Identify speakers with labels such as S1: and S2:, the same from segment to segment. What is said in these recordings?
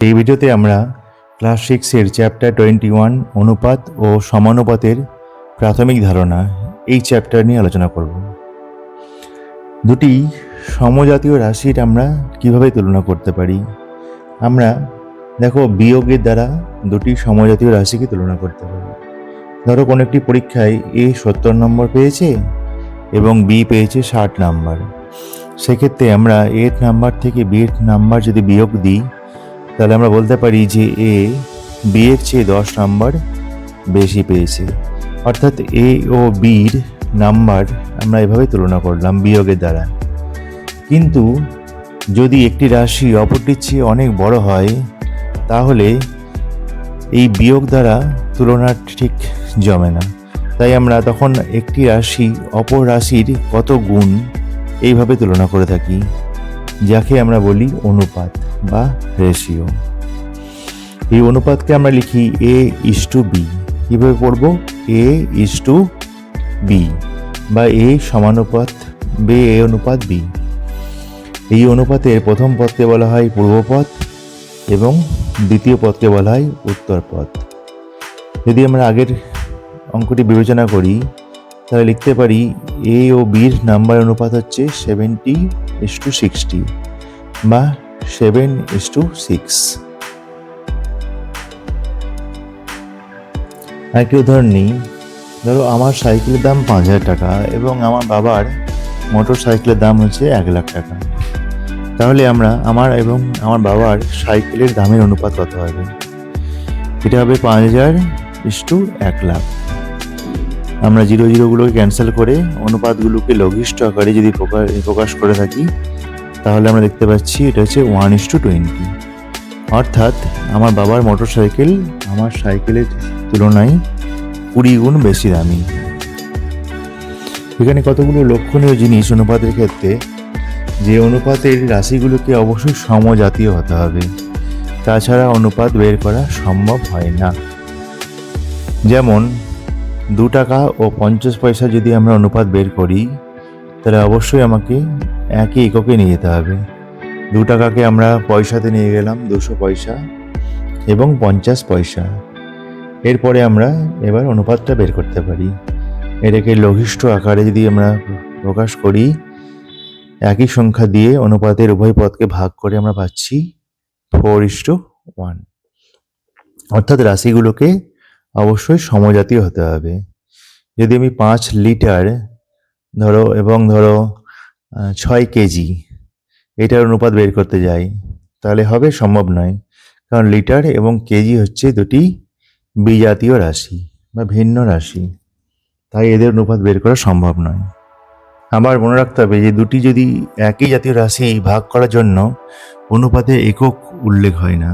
S1: এই ভিডিওতে আমরা ক্লাস সিক্সের চ্যাপ্টার টোয়েন্টি ওয়ান অনুপাত ও সমানুপাতের প্রাথমিক ধারণা এই চ্যাপ্টার নিয়ে আলোচনা করব। দুটি সমজাতীয় রাশির আমরা কীভাবে তুলনা করতে পারি? আমরা দেখো বিয়োগের দ্বারা দুটি সমজাতীয় রাশিকে তুলনা করতে পারি। ধরো কোনো একটি পরীক্ষায় এ সত্তর নম্বর পেয়েছে এবং বি পেয়েছে ষাট নাম্বার। সেক্ষেত্রে আমরা এর নাম্বার থেকে বি এর নাম্বার যদি বিয়োগ দিই তাহলে আমরা বলতে পারি যে এ বি এর চেয়ে দশ নাম্বার বেশি পেয়েছে। অর্থাৎ এ ও বির নাম্বার আমরা এভাবে তুলনা করলাম বিয়োগের দ্বারা। কিন্তু যদি একটি রাশি অপরটির চেয়ে অনেক বড় হয়, তাহলে এই বিয়োগ দ্বারা তুলনা ঠিক জমে না। তাই আমরা তখন একটি রাশি অপর রাশির কত গুণ এইভাবে তুলনা করে থাকি? যাকে আমরা বলি অনুপাত বা রেশিও এই অনুপাতকে আমরা লিখি এ ইস টু বি কীভাবে পড়ব? এ ইস টু বি বা এ সমানুপাত বে এ অনুপাত বি এই অনুপাতের প্রথম পদকে বলা হয় পূর্বপদ এবং দ্বিতীয় পদকে বলা হয় উত্তর পদ যদি আমরা আগের অঙ্কটি বিবেচনা করি, তাহলে লিখতে পারি এ ও বির নাম্বার অনুপাত হচ্ছে সেভেন্টি ইস টু সিক্সটি বা সেভেন ইস টু সিক্স আরেকটি উদাহরণ নিই? ধরো আমার সাইকেলের দাম পাঁচ হাজার টাকা এবং আমার বাবার মোটর সাইকেলের দাম হচ্ছে এক লাখ টাকা। তাহলে আমরা আমার এবং আমার বাবার সাইকেলের দামের অনুপাত কত হবে? এটা হবে পাঁচ হাজার ইস টু এক লাখ। আমরা জিরো জিরোগুলোকে ক্যান্সেল করে অনুপাতগুলোকে লঘিষ্ঠ আকারে যদি প্রকা- প্রকাশ করে থাকি, তাহলে আমরা দেখতে পাচ্ছি এটা হচ্ছে ওয়ান ইস টু টোয়েন্টি অর্থাৎ আমার বাবার মোটর সাইকেল আমার সাইকেলের তুলনায় কুড়ি গুণ বেশি দামি। এখানে কতগুলো লক্ষণীয় জিনিস অনুপাতের ক্ষেত্রে? যে অনুপাতের রাশিগুলোকে অবশ্যই সমজাতীয় হতে হবে। তাছাড়া অনুপাত বের করা সম্ভব হয় না। যেমন দু টাকা ও পঞ্চাশ পয়সা যদি আমরা অনুপাত বের করি, তাহলে অবশ্যই আমাকে একই এককে নিয়ে যেতে হবে। দু টাকাকে আমরা পয়সাতে নিয়ে গেলাম দুশো পয়সা এবং পঞ্চাশ পয়সা। এরপরে আমরা এবার অনুপাতটা বের করতে পারি। এটাকে লঘিষ্ঠ আকারে যদি আমরা প্রকাশ করি, একই সংখ্যা দিয়ে অনুপাতের উভয় পদকে ভাগ করে আমরা পাচ্ছি ফোর ইস টু ওয়ান। অর্থাৎ রাশিগুলোকে অবশ্যই সমজাতীয় হতে হবে। যদি আমি পাঁচ লিটার ধরো এবং ধরো ছয় কেজি এটার অনুপাত বের করতে যাই, তাহলে হবে সম্ভব নয়। কারণ লিটার এবং কেজি হচ্ছে দুটি বিজাতীয় রাশি বা ভিন্ন রাশি, তাই এদের অনুপাত বের করা সম্ভব নয়। আবার মনে রাখতে হবে যে দুটি যদি একই জাতীয় রাশি ভাগ করার জন্য অনুপাতে একক উল্লেখ হয় না,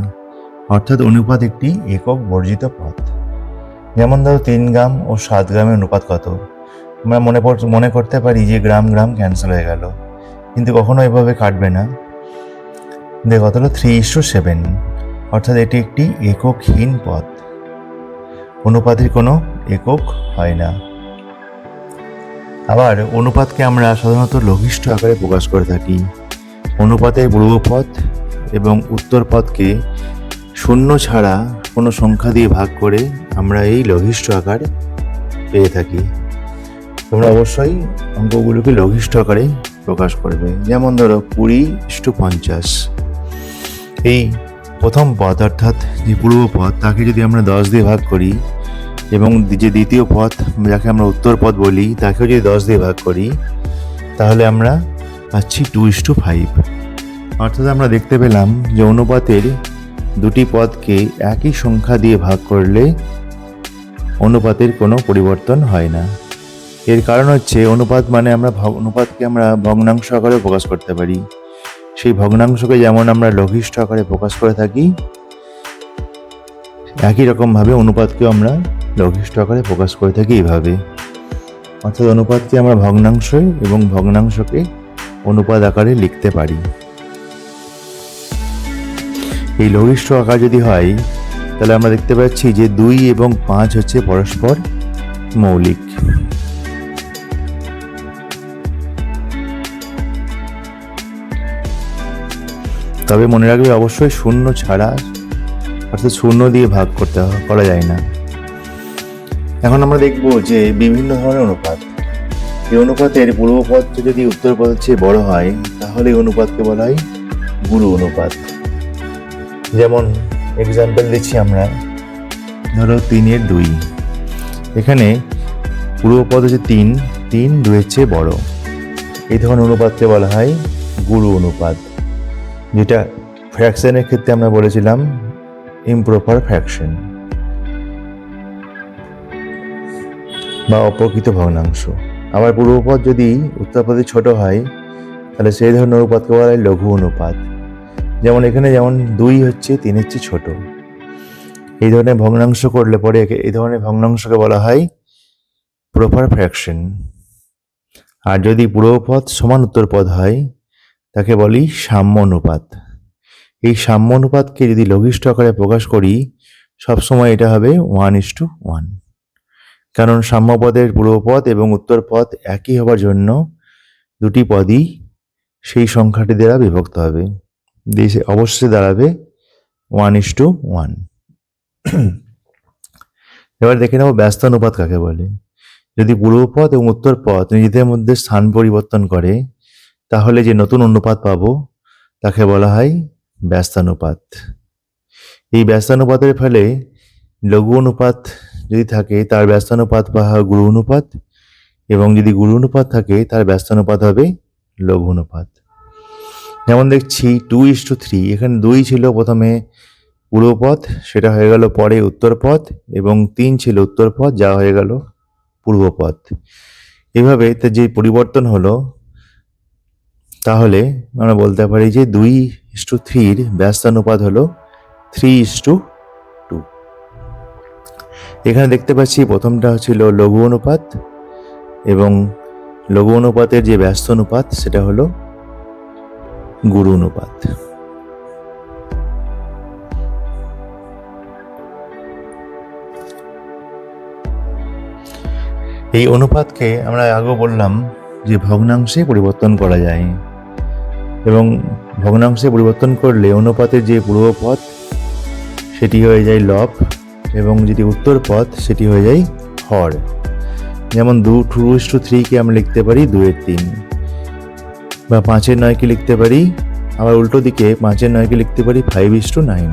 S1: অর্থাৎ অনুপাত একটি একক বর্জিত পথ। যেমন ধরো তিন গ্রাম ও সাত গ্রামের অনুপাত কত? আমরা মনে মনে করতে পারি যে গ্রাম গ্রাম ক্যান্সেল হয়ে গেল। কিন্তু কখনো এভাবে কাটবে না। দেখ, কত হলো? থ্রি ইস টু সেভেন অর্থাৎ এটি একটি এককহীন পথ। অনুপাতের কোনো একক হয় না। আবার অনুপাতকে আমরা সাধারণত লঘিষ্ঠ আকারে প্রকাশ করে থাকি। অনুপাতের পূর্বপদ এবং উত্তর পদকে শূন্য ছাড়া কোনো সংখ্যা দিয়ে ভাগ করে আমরা এই লঘিষ্ঠ আকার পেয়ে থাকি। তোমরা অবশ্যই অঙ্কগুলোকে লঘিষ্ঠ আকারে প্রকাশ করবে। যেমন ধরো কুড়ি ইস্টু পঞ্চাশ। এই প্রথম পথ অর্থাৎ যে পূর্ব পথ, তাকে যদি আমরা দশ দিয়ে ভাগ করি এবং যে দ্বিতীয় পথ, যাকে আমরা উত্তর পথ বলি, তাকেও যদি দশ দিয়ে ভাগ করি, তাহলে আমরা পাচ্ছি টু ইস টু ফাইভ অর্থাৎ আমরা দেখতে পেলাম যে অনুপাতের দুটি পদকে একই সংখ্যা দিয়ে ভাগ করলে অনুপাতের কোনো পরিবর্তন হয় না। এর কারণ হচ্ছে অনুপাত মানে আমরা অনুপাতকে আমরা ভগ্নাংশ আকারে প্রকাশ করতে পারি। সেই ভগ্নাংশকে যেমন আমরা লঘিষ্ঠ আকারে প্রকাশ করে থাকি, একই রকমভাবে অনুপাতকেও আমরা লঘিষ্ঠ আকারে প্রকাশ করে থাকি এইভাবে। অর্থাৎ অনুপাতকে আমরা ভগ্নাংশ এবং ভগ্নাংশকে অনুপাত আকারে লিখতে পারি। এই লঘিষ্ঠ আকার যদি হয়, তাহলে আমরা দেখতে পাচ্ছি যে দুই এবং পাঁচ হচ্ছে পরস্পর মৌলিক। তবে মনে রাখবে অবশ্যই শূন্য ছাড়া, অর্থাৎ শূন্য দিয়ে ভাগ করতে করা যায় না। এখন আমরা দেখব যে বিভিন্ন ধরনের অনুপাত। এই অনুপাতের পূর্বপদটা যদি উত্তর পদের চেয়ে বড় হয়, তাহলে অনুপাতকে বলা হয় গুরু অনুপাত। যেমন এক্সাম্পল দিচ্ছি আমরা। ধরো তিনের দুই। এখানে পূর্বপদ হচ্ছে তিন তিন দুয়ের চেয়ে বড়। এই ধরনের অনুপাতকে বলা হয় গুরু অনুপাত। যেটা ফ্র্যাকশনের ক্ষেত্রে আমরা বলেছিলাম ইমপ্রপার ফ্র্যাকশন বা অপ্রকৃত ভগ্নাংশ। আবার পূর্বপদ যদি উত্তরপদে ছোট হয়, তাহলে সেই ধরনের অনুপাতকে বলা হয় লঘু অনুপাত। যেমন এখানে যেমন দুই হচ্ছে, তিন হচ্ছে ছোট। এই ধরনের ভগ্নাংশ করলে পরে এই ধরনের ভগ্নাংশকে বলা হয় প্রপার ফ্র্যাকশন আর যদি পূর্বপদ সমান উত্তরপদ হয়, তাকে বলি সাম্য অনুপাত। এই সাম্য অনুপাতকে যদি লঘিষ্ঠ আকারে প্রকাশ করি সবসময় এটা হবে ওয়ান ইস টু ওয়ান কারণ সাম্যপদের পূর্বপদ এবং উত্তরপদ একই হবার জন্য দুটি পদই সেই সংখ্যাটি দ্বারা বিভক্ত হবে। দিয়ে অবশ্যই দাঁড়াবে ওয়ান ইস টু ওয়ান এবার দেখে নেব ব্যস্ত অনুপাত কাকে বলে। যদি পূর্বপদ এবং উত্তরপদ নিজেদের মধ্যে স্থান পরিবর্তন করে, তাহলে যে নতুন অনুপাত পাব, তাকে বলা হয় ব্যস্তানুপাত। এই ব্যস্তানুপাতের ফলে লঘু অনুপাত যদি থাকে, তার ব্যস্তানুপাত বা গুরু অনুপাত, এবং যদি গুরু অনুপাত থাকে, তার ব্যস্তানুপাত হবে লঘু অনুপাত। যেমন দেখছি টু ইস টু থ্রি এখানে দুই ছিল প্রথমে পূর্বপথ সেটা হয়ে গেল পরে উত্তরপথ, এবং তিন ছিল উত্তরপথ, যা হয়ে গেল পূর্বপথ। এভাবে তা যে পরিবর্তন হলো, তাহলে আমরা বলতে পারি যে দুই ইস টু থ্রির ব্যস্তানুপাত হলো থ্রি ইস টু টু এখানে দেখতে পাচ্ছি প্রথমটা ছিল লঘু অনুপাত, এবং লঘু অনুপাতের যে ব্যস্ত অনুপাত সেটা হলো গুরু অনুপাত। এই অনুপাতকে আমরা আগেও বললাম যে ভগ্নাংশে পরিবর্তন করা যায় এবং ভগ্নাংশে পরিবর্তন করলে অনুপাতের যে পূর্বপথ, সেটি হয়ে যায় লব এবং যেটি উত্তর পথ সেটি হয়ে যায় হর। যেমন দু টু টু থ্রিকে আমরা লিখতে পারি দুয়ের তিন। বা পাঁচের নয়কে লিখতে পারি, আবার উল্টো দিকে পাঁচের নয়কে লিখতে পারি ফাইভ ইস টু নাইন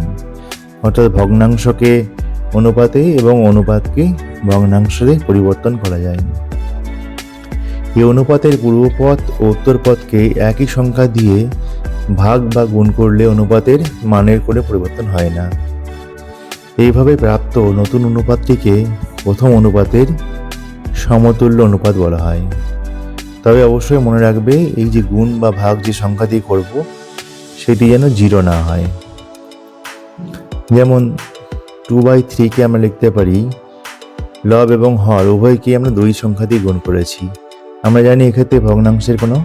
S1: অর্থাৎ ভগ্নাংশকে অনুপাতে এবং অনুপাতকে ভগ্নাংশে পরিবর্তন করা যায়। এই অনুপাতের পূর্বপথ ও উত্তরপথকে একই সংখ্যা দিয়ে ভাগ বা গুণ করলে অনুপাতের মানের করে পরিবর্তন হয় না। এইভাবে প্রাপ্ত নতুন অনুপাতটিকে প্রথম অনুপাতের সমতুল্য অনুপাত বলা হয়। তবে অবশ্যই মনে রাখবে, এই যে গুণ বা ভাগ যে সংখ্যা দিয়ে করব, সেটি যেন জিরো না হয়। যেমন টু বাই থ্রিকে আমরা লিখতে পারি লব এবং হর, উভয়কে আমরা দুই সংখ্যা দিয়ে গুণ করেছি। আমরা জানি এক্ষেত্রে ভগ্নাংশের কোনো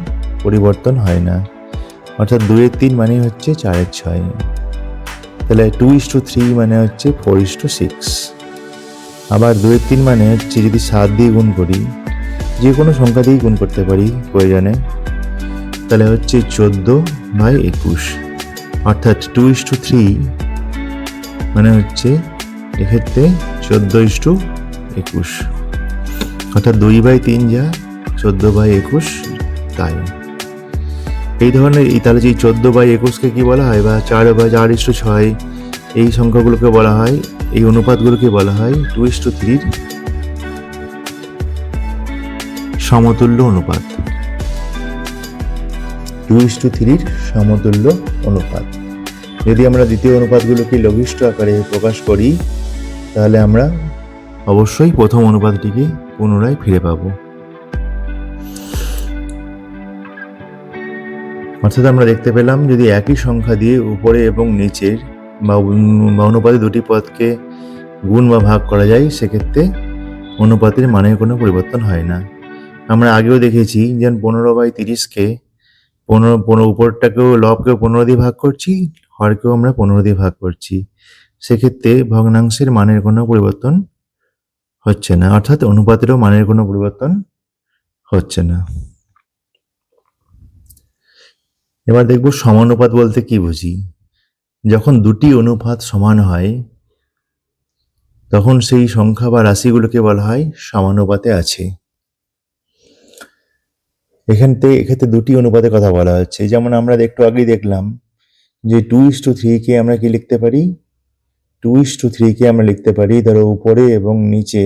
S1: পরিবর্তন হয় না। অর্থাৎ দুইয়ের তিন মানে হচ্ছে চারের ছয়। তাহলে টু ইস টু থ্রি মানে হচ্ছে ফোর ইস টু সিক্স আবার দুইয়ের তিন মানে হচ্ছে যদি সাত দিয়ে গুণ করি যে কোনো সংখ্যা দিয়েই গুণ করতে পারি প্রয়োজনে। তাহলে হচ্ছে চোদ্দ বাই একুশ, অর্থাৎ টু ইস টু থ্রি মানে হচ্ছে এক্ষেত্রে চোদ্দ ইস টু একুশ, অর্থাৎ দুই বাই তিন যা চোদ্দ বাই একুশ তাই। এই ধরনের এই তাহলে যে চোদ্দ বাই একুশকে কি বলা হয় বা চার বা চার ইস্টু ছয়, এই সংখ্যাগুলোকে বলা হয়, এই অনুপাতগুলোকে বলা হয় টু ইস টু থ্রির সমতুল্য অনুপাত। টু ইস টু থ্রির সমতুল্য অনুপাত। যদি আমরা দ্বিতীয় অনুপাতগুলোকে লঘিষ্ঠ আকারে প্রকাশ করি তাহলে আমরা অবশ্যই প্রথম অনুপাতটিকে পুনরায় ফিরে পাবো। অর্থাৎ আমরা দেখতে পেলাম যদি একই সংখ্যা দিয়ে উপরে এবং নিচের বা অনুপাতে দুটি পদকে গুণ বা ভাগ করা যায় সেক্ষেত্রে অনুপাতের মানের কোনো পরিবর্তন হয় না। আমরা আগেও দেখেছি যেন পনেরো বাই তিরিশকে পনেরো পনেরো উপরটাকেও, লবকেও পনেরো দিয়ে ভাগ করছি, হরকেও আমরা পনেরো দিয়ে ভাগ করছি। সেক্ষেত্রে ভগ্নাংশের মানের কোনো পরিবর্তন হচ্ছে না, অর্থাৎ অনুপাতেরও মানের কোনো পরিবর্তন হচ্ছে না। এবার দেখব সমানুপাত বলতে কি বুঝি। যখন দুটি অনুপাত সমান হয়, তখন সেই সংখ্যা বা রাশিগুলোকে বলা হয় সমানুপাতে আছে। এখান থেকে, এক্ষেত্রে দুটি অনুপাতের কথা বলা হচ্ছে। যেমন আমরা একটু আগেই দেখলাম যে টু ইস টু থ্রিকে আমরা কি লিখতে পারি? টু ইস টু থ্রিকে আমরা লিখতে পারি। ধরো উপরে এবং নিচে,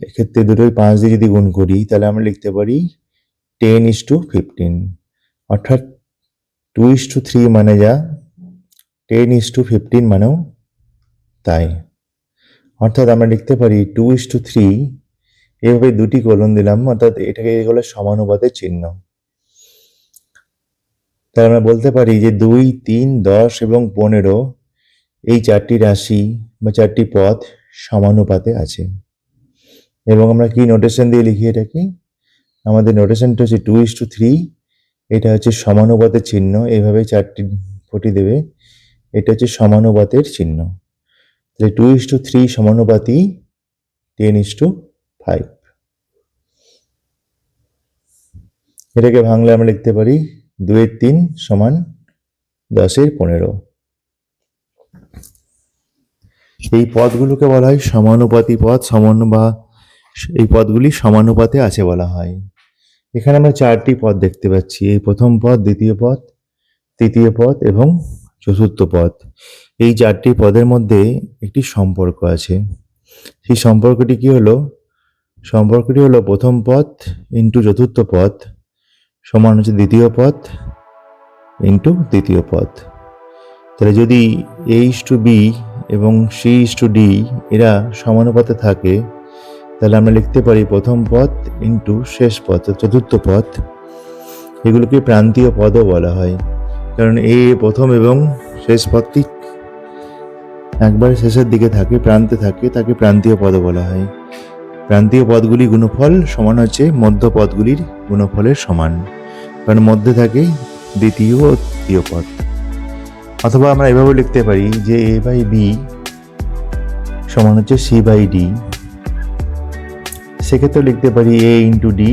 S1: এক্ষেত্রে দুটোই পাঁচ দিয়ে যদি গুণ করি, তাহলে আমরা লিখতে পারি টেন ইস টু ফিফটিন অর্থাৎ টু ইস টু থ্রি মানে যা টেন ইস টু ফিফটিন মানেও তাই। অর্থাৎ আমরা লিখতে পারি টু ইস টু থ্রি এভাবে দুটি কলন দিলাম, অর্থাৎ এটাকে হলো সমানুপাতের চিহ্ন। তাহলে আমরা বলতে পারি যে দুই, তিন, দশ এবং পনেরো এই চারটি রাশি বা চারটি পথ সমানুপাতে আছে। এবং আমরা কি নোটেশন দিয়ে লিখি এটাকে? আমাদের নোটেশনটা হচ্ছে টু ইস টু থ্রি এটা হচ্ছে সমানুপাতের চিহ্ন এইভাবে চারটি ফুটি দেবে, এটা হচ্ছে সমানুপাতের চিহ্ন। তাহলে টু ইস টু থ্রি সমানুপাতি টেন ইস টু ফাইভ এটাকে ভাঙলে আমরা লিখতে পারি দুয়ের তিন সমান দশের পনেরো। এই পদগুলোকে বলা হয় সমানুপাতি পদ, সমান বা এই পদগুলি সমানুপাতে আছে বলা হয়। এখানে আমরা চারটি পদ দেখতে পাচ্ছি। এই প্রথম পদ, দ্বিতীয় পদ, তৃতীয় পদ এবং চতুর্থ পদ। এই চারটি পদের মধ্যে একটি সম্পর্ক আছে। সেই সম্পর্কটি কি হলো? সম্পর্কটি হলো প্রথম পথ ইন্টু চতুর্থ পথ, সমান হচ্ছে দ্বিতীয় পদ ইন্টু দ্বিতীয় পথ। তাহলে যদি এ ইস টু বি এবং সি ইস টু ডি এরা সমানুপাতে থাকে, তাহলে আমরা লিখতে পারি প্রথম পথ ইন্টু শেষ পথ চতুর্থ পদ এগুলোকে প্রান্তীয় পদও বলা হয়, কারণ এ প্রথম এবং শেষ পথটি একবার শেষের দিকে থাকে, প্রান্তে থাকে, তাকে প্রান্তীয় পদও বলা হয়। প্রান্তীয় পদগুলি গুণফল সমান হচ্ছে মধ্য পদগুলির গুণফলের সমান। কারণ মধ্যে থাকে দ্বিতীয় ও তৃতীয় পদ। অথবা আমরা এভাবে লিখতে পারি যে এ বাই বি সমান হচ্ছে সি বাই ডি। সেক্ষেত্রে লিখতে পারি এ ইন্টু ডি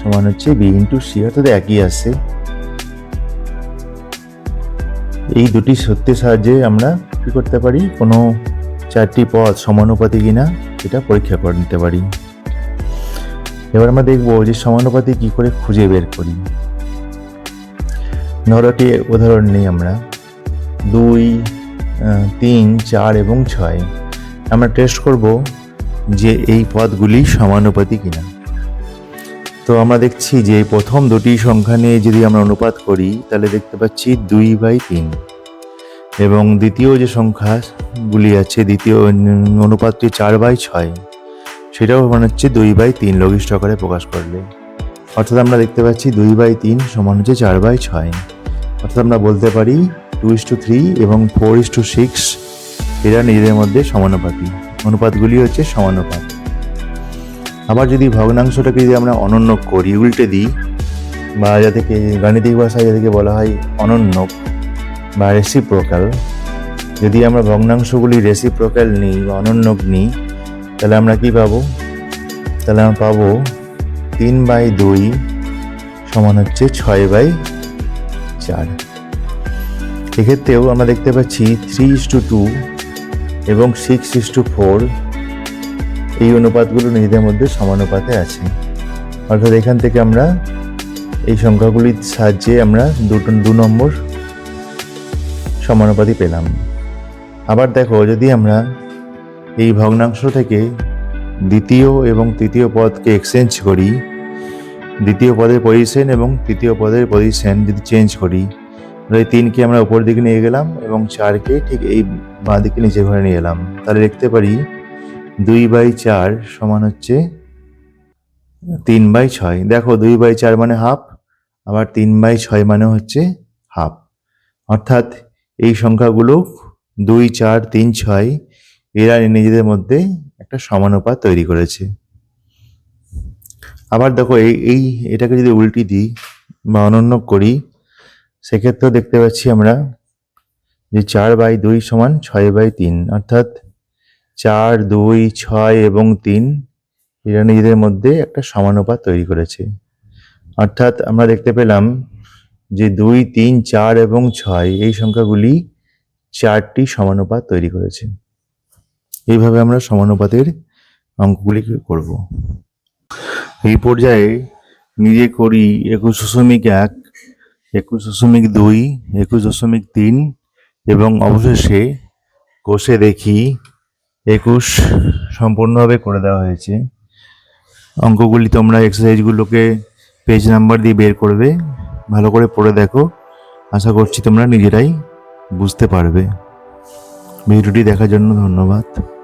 S1: সমান হচ্ছে বি ইন্টু সি, অর্থাৎ একই আসছে এই দুটি সত্যের সাহায্যে আমরা কি করতে পারি? কোনো চারটি পদ সমানুপাতি কিনা, এটা পরীক্ষা করে নিতে পারি। এবার আমরা দেখব যে সমানুপাতি কি করে খুঁজে বের করি। একটি উদাহরণ নিই আমরা। দুই তিন, চার এবং ছয়। আমরা টেস্ট করব যে এই পদগুলি সমানুপাতি কিনা। তো আমরা দেখছি যে প্রথম দুটি সংখ্যা নিয়ে যদি আমরা অনুপাত করি, তাহলে দেখতে পাচ্ছি দুই বাই তিন। এবং দ্বিতীয় যে সংখ্যাগুলি আছে, দ্বিতীয় অনুপাতটি চার বাই ছয়, সেটাও মানে হচ্ছে দুই বাই তিন লঘিষ্ঠ আকারে প্রকাশ করলে অর্থাৎ আমরা দেখতে পাচ্ছি দুই বাই তিন সমান হচ্ছে চার বাই ছয়। অর্থাৎ আমরা বলতে পারি টু ইস টু থ্রি এবং ফোর ইস টু সিক্স, এরা নিজেদের মধ্যে সমানুপাতি। অনুপাতগুলি হচ্ছে সমানুপাত। আবার যদি ভগ্নাংশটাকে যদি আমরা অনন্য করি, উল্টে দিই, বা যাদেরকে গাণিতিক ভাষায় যাদেরকে বলা হয় অনন্যক বা রেসিপ্রোকাল যদি আমরা ভগ্নাংশগুলি রেসিপ্রোকাল নিই বা অনন্যক নিই, তাহলে আমরা কি পাবো? তাহলে আমরা পাবো তিন বাই দুই সমান হচ্ছে ছয় বাই চার। এক্ষেত্রেও আমরা দেখতে পাচ্ছি থ্রি ইস টু টু এবং সিক্স ইস টু ফোর এই অনুপাতগুলো নিজেদের মধ্যে সমানুপাতে আছে। অর্থাৎ এখান থেকে আমরা এই সংখ্যাগুলির সাহায্যে আমরা দুটো দু নম্বর সমানুপাতি পেলাম। আবার দেখো, যদি আমরা এই ভগ্নাংশ থেকে দ্বিতীয় এবং তৃতীয় পদকে এক্সচেঞ্জ করি, দ্বিতীয় পদের পজিশন এবং তৃতীয় পদের পজিশন যদি চেঞ্জ করি, তাহলে তিনকে আমরা উপর দিকে নিয়ে গেলাম এবং চারকে ঠিক এই বাঁ দিকে নিচে ঘরে নিয়ে এলাম। তাহলে দেখতে পারি দুই বাই চার সমান হচ্ছে তিন বাই ছয়। দেখো, দুই বাই চার মানে হাফ আবার তিন বাই ছয় মানে হচ্ছে হাফ অর্থাৎ এই সংখ্যাগুলো দুই, চার, তিন, ছয়, এরা নিজেদের মধ্যে একটা সমানুপাত তৈরি করেছে। আবার দেখো এই এই এটাকে যদি উল্টি দিই বা অনন্য করি, সেক্ষেত্রেও দেখতে পাচ্ছি আমরা যে চার বাই দুই সমান ছয় বাই তিন, অর্থাৎ চার, দুই, ছয় এবং তিন, এরা নিজেদের মধ্যে একটা সমানুপাত তৈরি করেছে। অর্থাৎ আমরা দেখতে পেলাম যে দুই, তিন, চার এবং ছয়, এই সংখ্যাগুলি চারটি সমানুপাত তৈরি করেছে। এইভাবে আমরা সমানুপাতের অঙ্কগুলি করব। এই পর্যায়ে নিজে করি একুশ দশমিক এক, একুশ দশমিক দুই, একুশ দশমিক তিন এবং অবশেষে কষে দেখি একুশ সম্পূর্ণভাবে করে দেওয়া হয়েছে। অঙ্কগুলি তোমরা এক্সারসাইজগুলোকে পেজ নাম্বার দিয়ে বের করবে। ভালো করে পড়ে দেখো। আশা করছি তোমরা নিজেরাই বুঝতে পারবে। ভিডিওটি দেখার জন্য ধন্যবাদ।